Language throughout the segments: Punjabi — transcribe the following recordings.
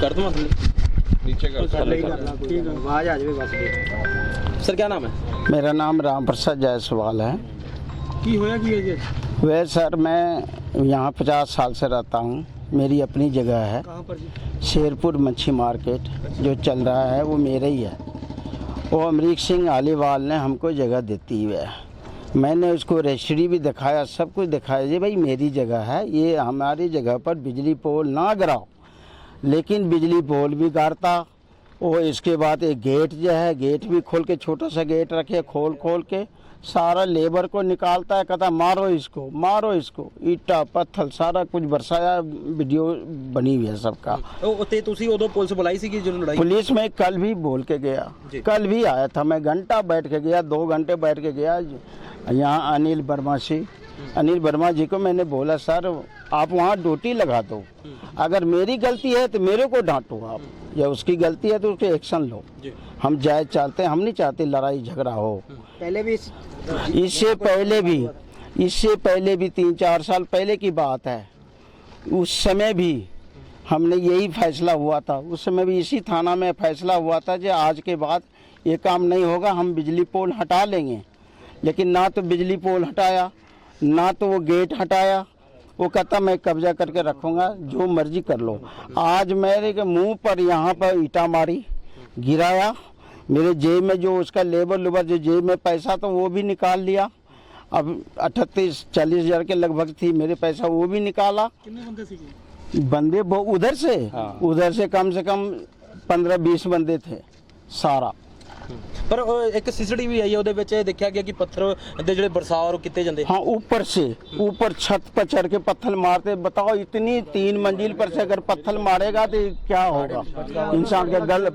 कर दूँ नीचे कर। तो आवाज़ आ जाए बस सर क्या नाम है? मेरा नाम राम प्रसाद जायसवाल है। की होया की वह सर मैं यहाँ पचास साल से रहता हूँ। मेरी अपनी जगह है। शेरपुर मच्छी मार्केट जो चल रहा है वो मेरा ही है। वो अमरीक सिंह आलीवाल ने हमको जगह देती है। मैंने उसको रजिस्ट्री भी दिखाया सब कुछ दिखाया। जी भाई मेरी जगह है। ये हमारी जगह पर बिजली पोल ना गिराओ। लेकिन बिजली पोल भी गाड़ता और इसके बाद एक गेट जो है गेट भी खोल के छोटा सा गेट रखे खोल खोल के सारा लेबर को निकालता है कहता मारो इसको मारो इसको ईटा पत्थर सारा कुछ बरसाया वीडियो बनी हुई है सबका ਉਹ ਉੱਤੇ ਤੁਸੀਂ ਉਦੋਂ ਪੁਲਿਸ ਬੁਲਾਈ ਸੀਗੀ ਜਦੋਂ ਲੜਾਈ पुलिस में कल भी बोल के गया जी। कल भी आया था मैं घंटा बैठ के गया दो घंटे बैठ के गया यहाँ अनिल वर्मा से अनिल वर्मा जी को मैंने बोला सर आप वहाँ ड्यूटी लगा दो। अगर मेरी गलती है तो मेरे को डांटो आप। या उसकी गलती है तो उसके एक्शन लो। हम जायज़ चाहते हैं हम नहीं चाहते लड़ाई झगड़ा हो। पहले भी इससे पहले भी इससे पहले भी तीन चार साल पहले की बात है। उस समय भी हमने यही फैसला हुआ था। उस समय भी इसी थाना में फैसला हुआ था कि आज के बाद ये काम नहीं होगा हम बिजली पोल हटा लेंगे। लेकिन ना तो बिजली पोल हटाया ना तो वो गेट हटाया। वो कहता मैं कब्जा करके रखूँगा जो मर्ज़ी कर लो। आज मेरे के मुँह पर यहाँ पर ईटा मारी गिराया। मेरे जेब में जो उसका लेबर लुबर जो जेब में पैसा था वो भी निकाल लिया। अब अठतीस चालीस हज़ार के लगभग थी मेरे पैसा वो भी निकाला। बंदे बंदे उधर से? हाँ। उधर से कम से कम पंद्रह बीस बंदे थे सारा। ਪਰ ਉਹ ਇੱਕ ਸੀਸੀਟੀਵੀ ਆਈ ਹੈ ਉਹਦੇ ਵਿੱਚ ਇਹ ਦੇਖਿਆ ਗਿਆ ਕਿ ਪੱਥਰ ਦੇ ਜਿਹੜੇ ਬਰਸਾਵ ਉਹ ਕੀਤੇ ਜਾਂਦੇ हाँ ऊपर से ऊपर छत पर चढ़ के पत्थर मारते बताओ इतनी तीन मंजिल पर से अगर पत्थर मारेगा तो क्या होगा इंसान का गल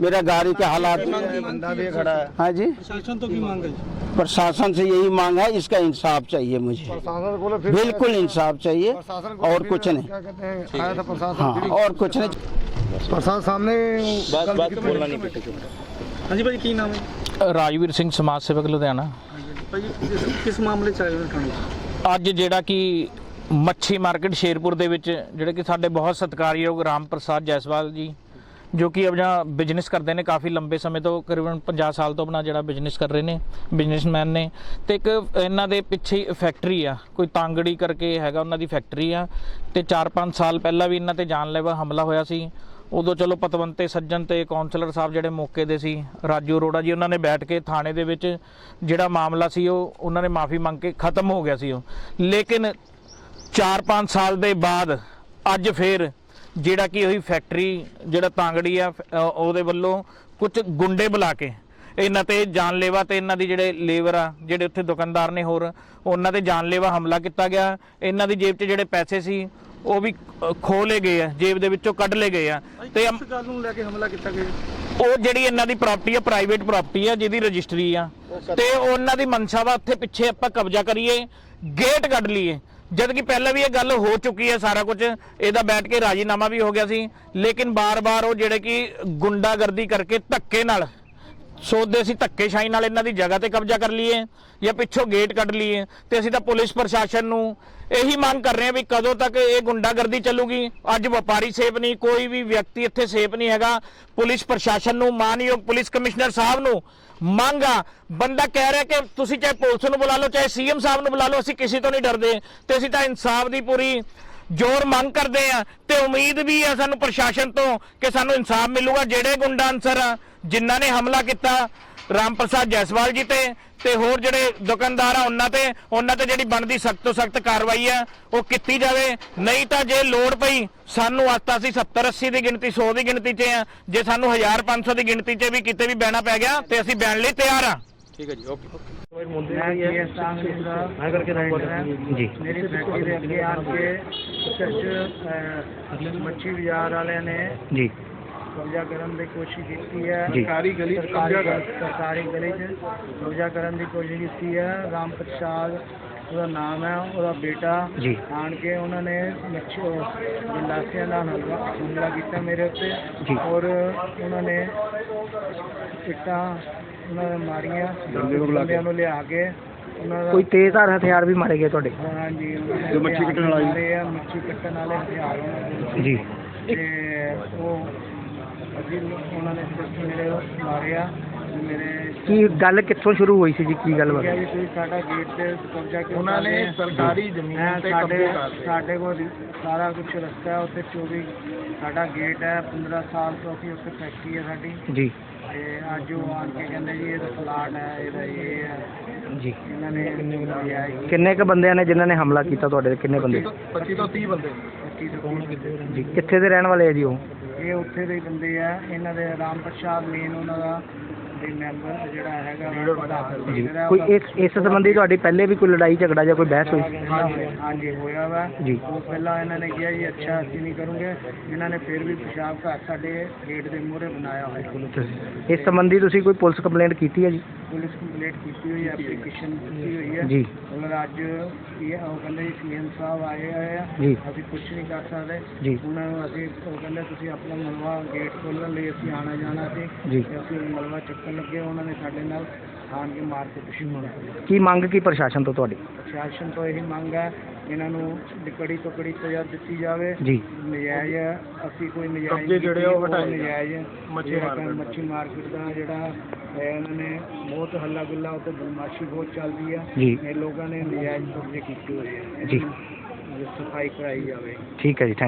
मेरा गाड़ी के हालात ਬੰਦਾ ਵੀ ਖੜਾ ਹੈ हाँ जी ਪ੍ਰਸ਼ਾਸਨ ਤੋਂ ਕੀ ਮੰਗ ਹੈ ਜੀ प्रशासन से यही मांग है इसका इंसाफ चाहिए मुझे बिल्कुल इंसाफ चाहिए और कुछ नहीं क्या कहते हैं आया था प्रशासन हाँ और कुछ नहीं प्रशासन सामने ਬਸ ਬਸ ਬੋਲਣਾ ਨਹੀਂ ਬੇਟੇ ਹਾਂਜੀ ਭਾਜੀ ਕੀ ਨਾਮ ਹੈ? ਰਾਜਵੀਰ ਸਿੰਘ ਸਮਾਜ ਸੇਵਕ ਲੁਧਿਆਣਾ। ਭਾਜੀ ਕਿਸ- ਮਾਮਲੇ ਚ ਆਏ ਹੋ ਥਾਣੇ? ਅੱਜ ਜਿਹੜਾ ਕਿ ਮੱਛੀ ਮਾਰਕੀਟ ਸ਼ੇਰਪੁਰ ਦੇ ਵਿੱਚ ਜਿਹੜੇ ਕਿ ਸਾਡੇ ਬਹੁਤ ਸਤਿਕਾਰਯੋਗ ਰਾਮ ਪ੍ਰਸਾਦ ਜੈਸਵਾਲ ਜੀ ਜੋ ਕਿ ਆਪਣਾ ਬਿਜ਼ਨਸ ਕਰਦੇ ਨੇ ਕਾਫੀ ਲੰਬੇ ਸਮੇਂ ਤੋਂ ਤਕਰੀਬਨ 50 ਸਾਲ ਤੋਂ ਆਪਣਾ ਜਿਹੜਾ ਬਿਜ਼ਨਸ ਕਰ ਰਹੇ ਨੇ ਬਿਜ਼ਨਸਮੈਨ ਨੇ। ਤੇ ਇੱਕ ਇਹਨਾਂ ਦੇ ਪਿੱਛੇ ਹੀ ਫੈਕਟਰੀ ਆ ਕੋਈ ਤਾਂਗੜੀ ਕਰਕੇ ਹੈਗਾ ਉਹਨਾਂ ਦੀ ਫੈਕਟਰੀ ਆ। ਤੇ 4-5 ਸਾਲ ਪਹਿਲਾਂ ਵੀ ਇਹਨਾਂ ਤੇ ਜਾਨਲੇਵਾ ਹਮਲਾ ਹੋਇਆ ਸੀ। ਉਦੋਂ ਚਲੋ ਪਤਵੰਤੇ ਸੱਜਣ ਤੇ ਕਾਉਂਸਲਰ ਸਾਹਿਬ ਜਿਹੜੇ ਮੌਕੇ ਦੇ ਸੀ, ਰਾਜੂ ਅਰੋੜਾ ਜੀ, ਉਹਨਾਂ ਨੇ ਬੈਠ ਕੇ ਥਾਣੇ ਦੇ ਵਿੱਚ ਜਿਹੜਾ ਮਾਮਲਾ ਸੀ ਉਹ, ਉਹਨਾਂ ਨੇ ਮਾਫੀ ਮੰਗ ਕੇ ਖਤਮ ਹੋ ਗਿਆ ਸੀ ਉਹ। ਲੇਕਿਨ 4-5 ਸਾਲ ਦੇ ਬਾਅਦ ਅੱਜ ਫੇਰ ਜਿਹੜਾ ਕਿ ਉਹੀ ਫੈਕਟਰੀ ਜਿਹੜਾ ਤਾਂਗੜੀ ਆ ਉਹਦੇ ਵੱਲੋਂ ਕੁਝ ਗੁੰਡੇ ਬੁਲਾ ਕੇ ਇਹਨਾਂ ਤੇ ਜਾਨਲੇਵਾ ਤੇ ਇਹਨਾਂ ਦੀ ਜਿਹੜੇ ਲੇਬਰ ਆ, ਜਿਹੜੇ ਉੱਥੇ ਦੁਕਾਨਦਾਰ ਨੇ ਹੋਰ, ਉਹਨਾਂ ਤੇ ਜਾਨਲੇਵਾ ਹਮਲਾ ਕੀਤਾ ਗਿਆ। ਇਹਨਾਂ ਦੀ ਜੇਬ 'ਚ ਜਿਹੜੇ ਪੈਸੇ ਸੀ ਉਹ ਵੀ ਖੋਹ ਲਏ ਗਏ ਆ ਜੇਬ ਦੇ ਵਿੱਚੋਂ ਕੱਢ ਲਏ ਗਏ ਆ। ਤੇ ਇਸ ਗੱਲ ਨੂੰ ਲੈ ਕੇ ਹਮਲਾ ਕੀਤਾ ਗਿਆ? ਉਹ ਜਿਹੜੀ ਇਹਨਾਂ ਦੀ ਪ੍ਰਾਪਰਟੀ ਆ ਪ੍ਰਾਈਵੇਟ ਪ੍ਰਾਪਰਟੀ ਆ ਜਿਹਦੀ ਰਜਿਸਟਰੀ ਆ। ਤੇ ਉਹਨਾਂ ਦੀ ਮਨਸ਼ਾ ਵਾ ਉੱਥੇ ਪਿੱਛੇ ਆਪਾਂ ਕਬਜ਼ਾ ਕਰੀਏ ਗੇਟ ਕੱਢ ਲਈਏ। ਜਦ ਕਿ ਪਹਿਲਾਂ ਵੀ ਇਹ ਗੱਲ ਹੋ ਚੁੱਕੀ ਹੈ ਸਾਰਾ ਕੁਝ ਇਹਦਾ ਬੈਠ ਕੇ ਰਾਜੀਨਾਮਾ ਵੀ ਹੋ ਗਿਆ ਸੀ। ਲੇਕਿਨ ਬਾਰ-ਬਾਰ ਉਹ ਜਿਹੜੇ ਕਿ ਗੁੰਡਾਗਰਦੀ ਕਰਕੇ ਧੱਕੇ ਨਾਲ ਸੋਚਦੇ ਅਸੀਂ ਧੱਕੇਸ਼ਾਹੀ ਨਾਲ ਇਹਨਾਂ ਦੀ ਜਗ੍ਹਾ ਤੇ ਕਬਜ਼ਾ ਕਰ ਲਈਏ ਜਾਂ ਪਿੱਛੋਂ ਗੇਟ ਕੱਢ ਲਈਏ ਤੇ ਅਸੀਂ ਤਾਂ ਪੁਲਿਸ ਪ੍ਰਸ਼ਾਸਨ ਨੂੰ ਇਹੀ ਮੰਗ ਕਰ ਰਹੇ ਹਾਂ ਵੀ ਕਦੋਂ ਤੱਕ ਇਹ ਗੁੰਡਾਗਰਦੀ ਚੱਲੂਗੀ। ਅੱਜ ਵਪਾਰੀ ਸੇਫ ਨਹੀਂ, ਕੋਈ ਵੀ ਵਿਅਕਤੀ ਇੱਥੇ ਸੇਫ ਨਹੀਂ ਹੈਗਾ। ਪੁਲਿਸ ਪ੍ਰਸ਼ਾਸਨ ਨੂੰ, ਮਾਨਯੋਗ ਪੁਲਿਸ ਕਮਿਸ਼ਨਰ ਸਾਹਿਬ ਨੂੰ ਮੰਗ ਆ। ਬੰਦਾ ਕਹਿ ਰਿਹਾ ਕਿ ਤੁਸੀਂ ਚਾਹੇ ਪੁਲਿਸ ਨੂੰ ਬੁਲਾ ਲਓ, ਚਾਹੇ ਸੀਐਮ ਸਾਹਿਬ ਨੂੰ ਬੁਲਾ ਲਓ, ਅਸੀਂ ਕਿਸੇ ਤੋਂ ਨਹੀਂ ਡਰਦੇ। ਤੇ ਅਸੀਂ ਤਾਂ ਇਨਸਾਫ ਦੀ ਪੂਰੀ ਜ਼ੋਰ ਮੰਗ ਕਰਦੇ ਆ ਤੇ ਉਮੀਦ ਵੀ ਆ ਸਾਨੂੰ ਪ੍ਰਸ਼ਾਸਨ ਤੋਂ ਕਿ ਸਾਨੂੰ ਇਨਸਾਫ ਮਿਲੂਗਾ। ਜਿਹੜੇ ਗੁੰਡਾ ਅਨਸਰ ਆ ਜਿਨ੍ਹਾਂ ਨੇ ਹਮਲਾ ਕੀਤਾ ਰਾਮ ਪ੍ਰਸਾਦ ਜੈਸਵਾਲ ਜੀ ਤੇ ਤੇ ਹੋਰ ਜਿਹੜੇ ਦੁਕਾਨਦਾਰ ਆ ਉਹਨਾਂ ਤੇ ਉਹਨਾਂ ਤੇ ਜਿਹੜੀ ਬਣਦੀ ਸਖਤ ਤੋਂ ਸਖਤ ਕਾਰਵਾਈ ਆ ਉਹ ਕੀਤੀ ਜਾਵੇ। ਨਹੀਂ ਤਾਂ ਜੇ ਲੋੜ ਪਈ ਸਾਨੂੰ ਆਤਾ ਸੀ 70 80 ਦੀ ਗਿਣਤੀ 100 ਦੀ ਗਿਣਤੀ 'ਚ ਆ। ਜੇ ਸਾਨੂੰ 1000 500 ਦੀ ਗਿਣਤੀ 'ਚ ਵੀ ਕਿਤੇ ਵੀ ਬਹਿਣਾ ਪੈ ਗਿਆ ਤੇ ਅਸੀਂ ਬਹਿਣ ਲਈ ਤਿਆਰ ਆ। ਠੀਕ ਹੈ ਜੀ ਓਕੇ ਮੈਂ ਜੀ ਮੈਂ ਕਰਕੇ ਜੀ। ਮੇਰੀ ਫੈਕਟਰੀ ਦੇ ਅੱਗੇ ਆਣ ਕੇ ਕੁਝ ਮੱਛੀ ਬਾਜ਼ਾਰ ਵਾਲਿਆਂ ਨੇ ਜੀ। ਕਬਜ਼ਾ ਕਰਨ ਦੀ ਕੋਸ਼ਿਸ਼ ਕੀਤੀ ਹੈ। ਜੀ। ਸਰਕਾਰੀ ਗਲੀ ਚ ਸਰਕਾਰੀ ਕਬਜ਼ਾ ਕਰ ਸਰਕਾਰੀ ਗਲੀ 'ਚ ਕਬਜ਼ਾ ਕਰਨ ਦੀ ਕੋਸ਼ਿਸ਼ ਕੀਤੀ ਹੈ। ਰਾਮ ਪ੍ਰਸਾਦ ਉਹਦਾ ਨਾਮ ਹੈ ਉਹਦਾ ਬੇਟਾ। ਜੀ। ਆਣ ਕੇ ਉਹਨਾਂ ਨੇ ਮੱਛੀ ਗਿਲਾਸੀਆਂ ਨਾਲ ਹਮਲਾ ਹਮਲਾ ਕੀਤਾ ਮੇਰੇ ਉੱਤੇ। ਔਰ ਉਹਨਾਂ ਨੇ ਇੱਟਾਂ ਉਹਨਾਂ ਨੇ ਮਾਰੀਆਂ। ਬੰਦਿਆਂ ਨੂੰ ਲਿਆ ਕੇ ਉਹਨਾਂ ਦਾ ਕੋਈ ਤੇਜ਼ਧਾਰ ਹਥਿਆਰ ਵੀ ਮਾਰੇ ਗਏ ਤੁਹਾਡੇ? ਹਾਂਜੀ ਉਹਨਾਂ ਜੋ ਮੱਛੀ ਕੱਟਣ ਵਾਲਾ ਜੀ। ਮਾਰੇ ਆ, ਮੱਛੀ ਕੱਟਣ ਵਾਲੇ ਹਥਿਆਰ ਉਹਨਾਂ। ਜੀ। ਤੇ ਉਹ ਅਸੀਂ ਉਹਨਾਂ ਨੇ ਸਿਰਫ ਮੇਰੇ ਮਾਰਿਆ ਮੇਰੇ ਕੀ ਗੱਲ ਕਿੱਥੋਂ ਸ਼ੁਰੂ ਹੋਈ ਸੀ ਜੀ? ਕੀ ਗੱਲ ਕਿਹਾ ਬਾਤ ਵੀ ਤੁਸੀਂ ਸਾਡਾ ਗੇਟ ਤੇ ਕਬਜ਼ਾ ਕਿਉਂ ਉਹਨਾਂ ਨੇ ਕਰ ਰਹੇ ਹੋ? ਸਰਕਾਰੀ ਜ਼ਮੀਨ ਹੈਂ, ਤੇ ਸਾਡੇ ਕਬਜ਼ੇ ਕਰ ਲਏ। ਸਾਡੇ ਕੋਲ ਸਾਰਾ ਕੁਝ ਰਸਤਾ ਹੈ ਉੱਥੇ 24 ਸਾਡਾ ਗੇਟ ਹੈ 15 ਸਾਲ ਤੋਂ ਅਸੀਂ ਉੱਥੇ ਫੈਕਟਰੀ ਹੈ ਸਾਡੀ। ਜੀ। ਤੇ ਅੱਜ ਉਹ ਆਣ ਕੇ ਕਹਿੰਦੇ ਜੀ ਇਹਦਾ ਪਲਾਟ ਹੈ ਇਹਦਾ ਇਹ ਹੈ। ਜੀ। ਇਹਨਾਂ ਨੇ ਲਿਆ ਹੈ ਕਿੰਨੇ ਕ ਬੰਦਿਆਂ ਨੇ ਜਿਨ੍ਹਾਂ ਨੇ ਹਮਲਾ ਕੀਤਾ ਤੁਹਾਡੇ ਤੇ? ਕਿੰਨੇ ਬੰਦੇ? 25 ਤੋਂ 30 ਬੰਦੇ। ਤੋਂ। ਜੀ ਕਿੱਥੇ ਦੇ ਰਹਿਣ ਵਾਲੇ ਆ ਜੀ ਉਹ? ਇਹ ਉੱਥੇ ਦੇ ਬੰਦੇ ਆ ਇਹਨਾਂ ਦੇ ਰਾਮ ਪ੍ਰਸ਼ਾਦ ਮੇਨ ਉਹਨਾਂ ਦਾ ਦੇ ਮੈਂਬਰ ਜਿਹੜਾ ਹੈਗਾ ਜਿਹੜਾ ਕੋਈ ਇਸ ਇਸ ਸੰਬੰਧੀ ਤੁਹਾਡੀ ਪਹਿਲੇ ਵੀ ਕੋਈ ਲੜਾਈ ਝਗੜਾ ਜਾਂ ਕੋਈ ਬਹਿਸ ਹੋਈ? ਹਾਂਜੀ ਹਾਂਜੀ ਹੋਇਆ ਵਾ। ਜੀ। ਉਹ ਪਹਿਲਾਂ ਇਹਨਾਂ ਨੇ ਕਿਹਾ ਜੀ ਅੱਛਾ ਅਸੀਂ ਨਹੀਂ ਕਰੂੰਗੇ। ਇਹਨਾਂ ਨੇ ਫਿਰ ਵੀ ਪਿਸ਼ਾਬ ਘਰ ਸਾਡੇ ਗੇਟ ਦੇ ਮੂਹਰੇ ਬਣਾਇਆ ਹੋਇਆ। ਇਸ ਸੰਬੰਧੀ ਤੁਸੀਂ ਕੋਈ ਪੁਲਿਸ ਕੰਪਲੇਂਟ ਕੀਤੀ ਹੈ ਜੀ? ਪੁਲਿਸ ਕੰਪਲੀਟ ਕੀਤੀ ਹੋਈ ਹੈ ਐਪਲੀਕੇਸ਼ਨ ਦਿੱਤੀ ਹੋਈ ਹੈ। ਜੀ। ਮਗਰ ਅੱਜ ਇਹ ਉਹ ਕਹਿੰਦੇ ਜੀ ਸੀਐਮ ਸਾਹਿਬ ਆਏ ਹੋਏ ਆ। ਜੀ। ਅਸੀਂ ਕੁਝ ਨਹੀਂ ਕਰ ਸਕਦੇ। ਜੀ। ਉਹਨਾਂ ਨੂੰ ਅਸੀਂ ਉਹ ਕਹਿੰਦੇ ਤੁਸੀਂ ਆਪਣਾ ਮਲਵਾ ਗੇਟ ਖੋਲ੍ਹਣ ਲਈ ਅਸੀਂ ਆਣਾ ਜਾਣਾ ਸੀ। ਜੀ। ਤੇ ਅਸੀਂ ਮਲਵਾ ਚੱਕਣ ਲੱਗੇ ਉਹਨਾਂ ਨੇ ਸਾਡੇ ਨਾਲ ਆਣ ਕੇ ਮਾਰ ਕੇ ਦੁਸ਼ਮਣ ਕੀ ਮੰਗ ਕੀ ਪ੍ਰਸ਼ਾਸਨ ਤੋਂ ਤੁਹਾਡੀ? ਪ੍ਰਸ਼ਾਸਨ ਤੋਂ ਇਹੀ ਮੰਗ ਹੈ ਇਹਨਾਂ ਨੂੰ ਕੜੀ ਤੋਂ ਕੜੀ ਸਜ਼ਾ ਦਿੱਤੀ ਜਾਵੇ। ਜੀ। ਨਜਾਇਜ਼ ਅਸੀਂ ਕੋਈ ਨਜਾਇਜ਼ ਕਬਜ਼ੇ ਜਿਹੜੇ ਆ ਉਹ ਹਟਾਏ ਜਾਣ। ਨਜਾਇਜ਼ ਮੱਛੀ ਮਾਰਕੀਟ। ਮੱਛੀ ਮਾਰਕੀਟ ਦਾ ਜਿਹੜਾ ਹੈ ਇਹਨਾਂ ਨੇ ਬਹੁਤ ਹੱਲਾ ਗੁੱਲਾ ਉੱਤੇ ਬਦਮਾਸ਼ੀ ਬਹੁਤ ਚੱਲਦੀ ਆ ਜੀ। ਇਹ ਲੋਕਾਂ ਨੇ ਨਜਾਇਜ਼ ਕਬਜ਼ੇ ਕੀਤੇ ਹੋਏ ਆ ਜੀ। ਸਫ਼ਾਈ ਕਰਾਈ ਜਾਵੇ ਠੀਕ ਹੈ ਜੀ ਥੈਂਕ